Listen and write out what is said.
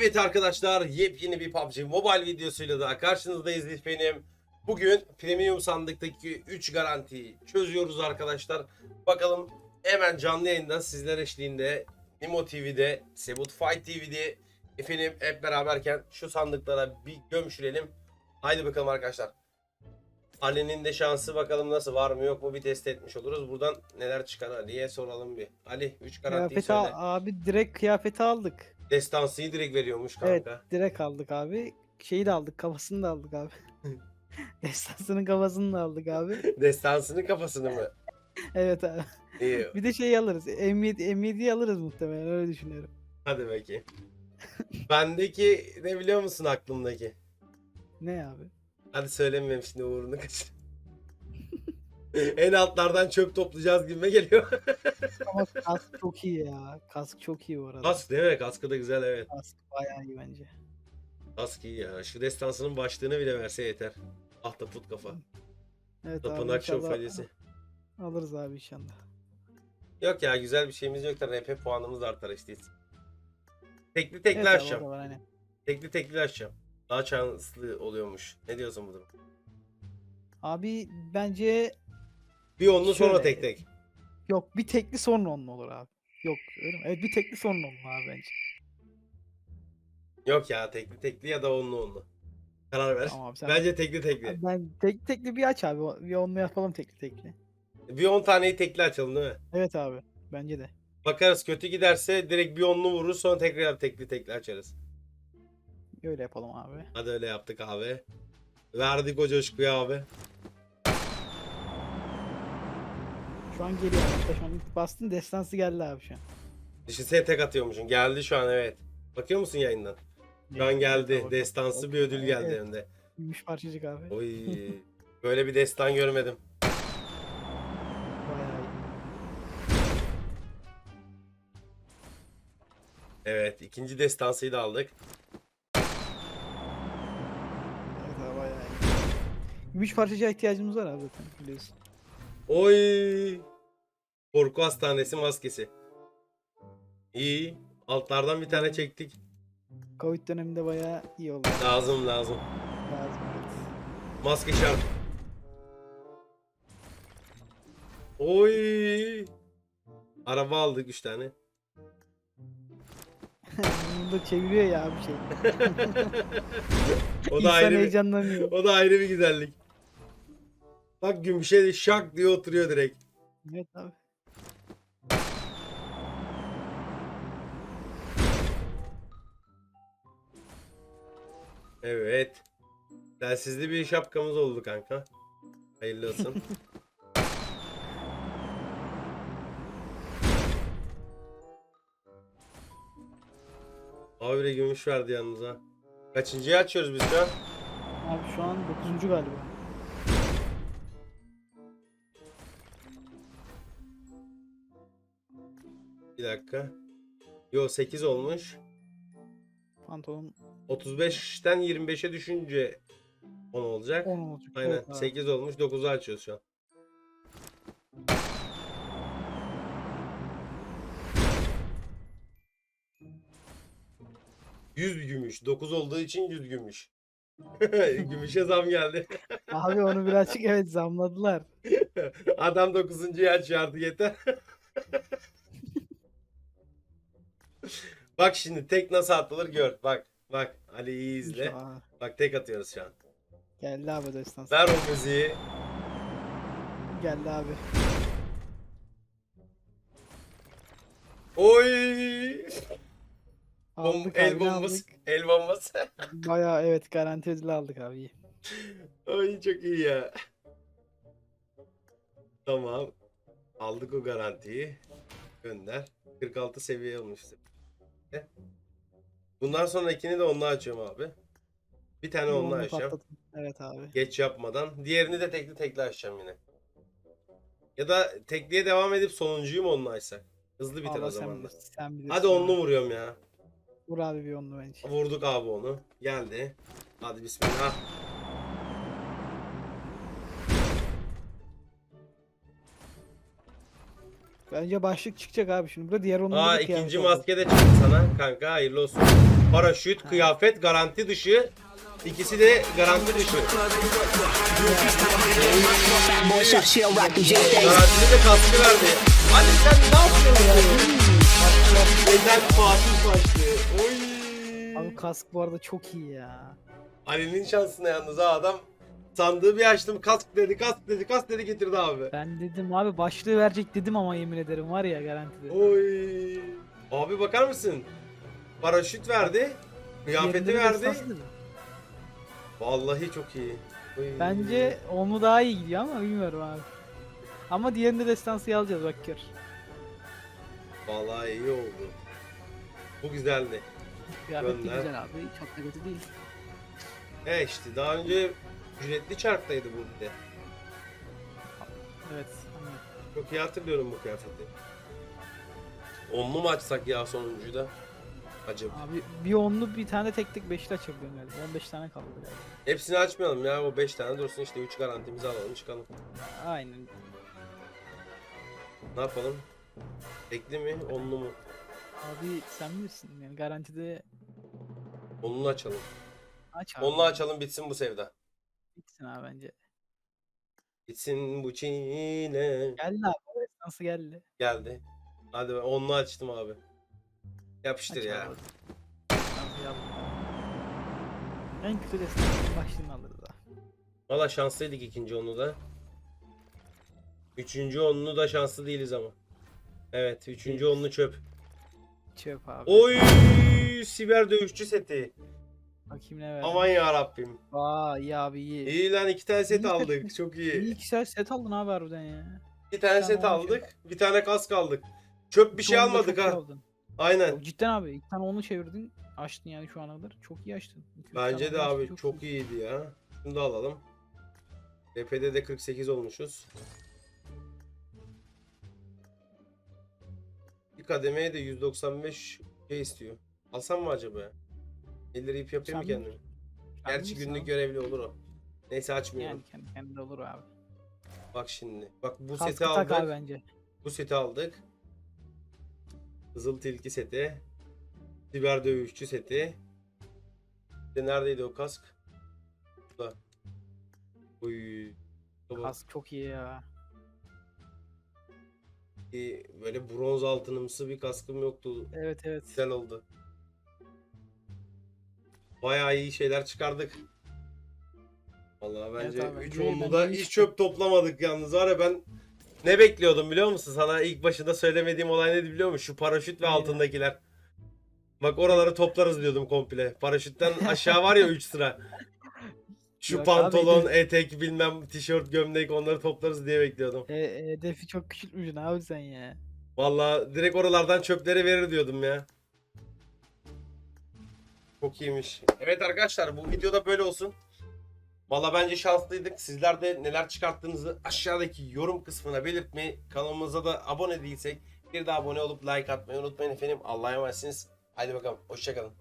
Evet arkadaşlar yepyeni bir PUBG Mobile videosuyla daha karşınızdayız efendim. Bugün premium sandıktaki 3 garantiyi çözüyoruz arkadaşlar. Bakalım hemen canlı yayından sizler eşliğinde Nimo TV'de, Sebut Fight TV'de efendim hep beraberken şu sandıklara bir gömşürelim. Haydi bakalım arkadaşlar. Ali'nin de şansı bakalım nasıl var mı yok mu bir test etmiş oluruz. Buradan neler çıkar Ali'ye soralım bir. Ali 3 garantiyi Kıyafeti söyle. abi direkt kıyafeti aldık. Destansıyı direkt veriyormuş kanka. Evet direkt aldık abi. Şeyi de aldık kafasını da aldık abi. Destansının kafasını da aldık abi. Destansının kafasını mı? Evet abi. İyi. Bir de şey alırız. M7, M7'yi alırız muhtemelen öyle düşünüyorum. Hadi bakayım. Bendeki ne biliyor musun aklımdaki? Ne abi? Hadi söylemeyeyim şimdi uğrunu kaçır. en altlardan çöp toplayacağız gibime geliyor. Ama kask çok iyi ya. Kask çok iyi bu arada. Kask değil mi? Kaskı da güzel evet. Kask bayağı iyi bence. Kask iyi ya. Şu destansının başlığını bile verse yeter. Ahtapot kafa. Evet abi Tapınak şövalyesi. alırız abi inşallah. Yok ya güzel bir şeyimiz yok da RP puanımız artar işte. Tekli tekli Evet açacağım. var, aynen. Tekli tekli açacağım. Daha şanslı oluyormuş. Ne diyorsun bu durum? Abi bence Bir onlu sonra tek tek. yok bir tekli sonra onunla olur abi. Yok öyle mi? Evet bir tekli sonra onunla abi bence. Yok ya tekli tekli ya da onlu onlu. Karar ver. Tamam abi sen. Bence tekli tekli. Abi Ben tek tekli bir aç abi. o- Bir onunla yapalım tekli tekli. Bir 10 taneyi tekli açalım değil mi? Evet abi. Bence de. Bakarız kötü giderse direkt bir onlu vururuz sonra tekrar tekli tekli açarız. Öyle yapalım abi. Hadi öyle yaptık abi. Verdik o coşkuyu abi. Şu an geliyor arkadaşlar. Şu an bastın destansı geldi abi şu an. Düşünsene tek atıyormuşsun. Geldi şu an evet. Bakıyor musun yayından? Şu an geldi. Destansı bir ödül geldi Evet, hem de. Gümüş parçacık abi. Oy. Böyle bir destan görmedim. Bayağı iyi. Evet ikinci destansıyı da aldık. Evet abi bayağı iyi. Gümüş parçacığa ihtiyacımız var abi zaten biliyorsun. Oy. Korku hastanesi maskesi. İyi. Altlardan bir tane çektik. Covid döneminde bayağı iyi oldu. Lazım lazım. Lazım. Maske şart. Oy. Araba aldık 3 tane. Bunu da çeviriyor ya abi şey. O da İnsan ayrı bir, heyecanlanıyor. o da ayrı bir güzellik. Bak gümüşe de şak diye oturuyor direkt. Evet abi. Evet. Telsizli bir şapkamız oldu kanka. Hayırlı olsun. Abi de gümüş verdi yalnız ha. Kaçıncıyı açıyoruz biz an? Abi şu an 9. galiba. Dakika. Yo 8 olmuş. Pantolon 35'ten 25'e düşünce 10 olacak. 10 olacak. Aynen. Evet abi. 8 olmuş. 9'u açıyoruz şu an. Yüz gümüş. 9 olduğu için 100 gümüş. Gümüşe zam geldi. Abi onu birazcık evet zamladılar. Adam 9.yu açıyor artık yeter. Bak şimdi tek nasıl atılır gör. Bak. Bak. Ali iyi izle. Aa, Bak tek atıyoruz şu an. geldi abi destansı. Ver o müziği. Geldi abi. Oy! Bom, Aldık el abi, bombası. aldık? El bombası. Bayağı evet garanti ödülü aldık abi. iyi. Ay çok iyi ya. Tamam. Aldık o garantiyi. Gönder. 46 seviye olmuştu. Bundan sonrakini de onunla açıyorum abi. Bir tane onunla Onu açacağım. Evet abi. Geç yapmadan. Diğerini de tekli tekli açacağım yine. Ya da tekliye devam edip sonuncuyu mu onunla açsak? Hızlı biter Allah o sen zaman da. bilirsin, sen bilirsin Hadi onlu vuruyorum ya. Vur abi bir onlu bence. Vurduk abi onu. Geldi. Hadi bismillah. Bence başlık çıkacak abi şimdi. Burada diğer onlu Aa da ikinci maske de çıktı sana kanka hayırlı olsun. Paraşüt, kıyafet, garanti dışı. İkisi de garanti dışı. Shot, she'll rock the J-Day. Garantili de kaskı verdi. Ali sen ne yapıyorsun? Neden Fatih başlı? Oy. Abi kask bu arada çok iyi ya. Ali'nin şansına yalnız ha adam. Sandığı bir açtım kask dedi kask dedi kask dedi getirdi abi. Ben dedim abi başlığı verecek dedim ama yemin ederim var ya garantide. Oy. Abi bakar mısın? Paraşüt verdi. Kıyafeti verdi. Vallahi çok iyi. Oy. Bence onu daha iyi gidiyor ama bilmiyorum abi. Ama diğerinde destansı alacağız bak gör. Vallahi iyi oldu. Bu güzeldi. Kıyafet de Gönder. güzel abi. Çok da kötü değil. E işte daha önce ücretli çarktaydı bu bir de. Evet. anladım. Çok iyi hatırlıyorum bu kıyafeti. Onlu mu açsak ya sonuncuyu da? Acaba. Abi bir onlu bir tane tek tek beşli açabiliyorum galiba. 15 tane kaldı galiba. Hepsini açmayalım ya o 5 tane dursun işte 3 garantimizi alalım çıkalım. Aynen. Ne yapalım? Tekli mi onlu mu? Abi sen bilirsin yani garantide Onlu açalım. aç abi. Onlu açalım bitsin bu sevda. Bitsin abi bence. Bitsin bu çile. Geldi abi. Destansı geldi. Geldi. Hadi ben onlu açtım abi. Aç Yapıştır ya. abi. Yap. En kötü destansı başlığını alırız abi. Valla şanslıydık ikinci onlu da. Üçüncü onlu da şanslı değiliz ama. Evet üçüncü onlu çöp. Çöp abi. Oy siber dövüşçü seti. Bakayım ne verdi. Aman ya Rabbim. Aa iyi abi iyi. İyi lan iki tane set İyi aldık. Çok iyi. İyi güzel set aldın abi harbiden ya. Bir tane set tane aldık. Bir tane kask aldık. Çöp bir şey almadık çok iyi ha. aldın. Aynen. Cidden abi ilk tane onu çevirdin. Açtın yani şu ana kadar. Çok iyi açtın. İki, üç Bence tane de abi çok iyiydi ya. Şunu da alalım. BP'de de 48 olmuşuz. Bir kademeye de 195 şey istiyor. Alsam mı acaba ya? Elleri ip yapayım mı Sen kendime? Sen Gerçi günlük abi. görevli olur o. Neyse açmıyorum. Yani kendi kendine olur abi. Bak şimdi. Bak bu Kaskı seti aldık. abi bence. Bu seti aldık. Kızıl tilki seti. Siber dövüşçü seti. İşte neredeydi o kask? Burada. Uy. Kask çok iyi ya. böyle bronz altınımsı bir kaskım yoktu. Evet evet. Güzel oldu. Bayağı iyi şeyler çıkardık. Vallahi Evet bence abi, 3 bence- onlu bence da hiç çöp toplamadık yalnız var ya ben ne bekliyordum biliyor musun? Sana ilk başında söylemediğim olay neydi biliyor musun? Şu paraşüt ve Neydi? altındakiler. Bak oraları toplarız diyordum komple. Paraşütten aşağı var ya 3 sıra. Şu Yok abi, pantolon, hedef- etek, bilmem tişört, gömlek onları toplarız diye bekliyordum. E, hedefi çok küçültmüşsün abi sen ya. Vallahi direkt oralardan çöpleri verir diyordum ya. Çok iyiymiş. Evet arkadaşlar bu videoda böyle olsun. Vallahi bence şanslıydık. Sizler de neler çıkarttığınızı aşağıdaki yorum kısmına belirtmeyi, kanalımıza da abone değilsek bir de abone olup like atmayı unutmayın efendim. Allah'a emanetsiniz. Haydi bakalım. Hoşçakalın.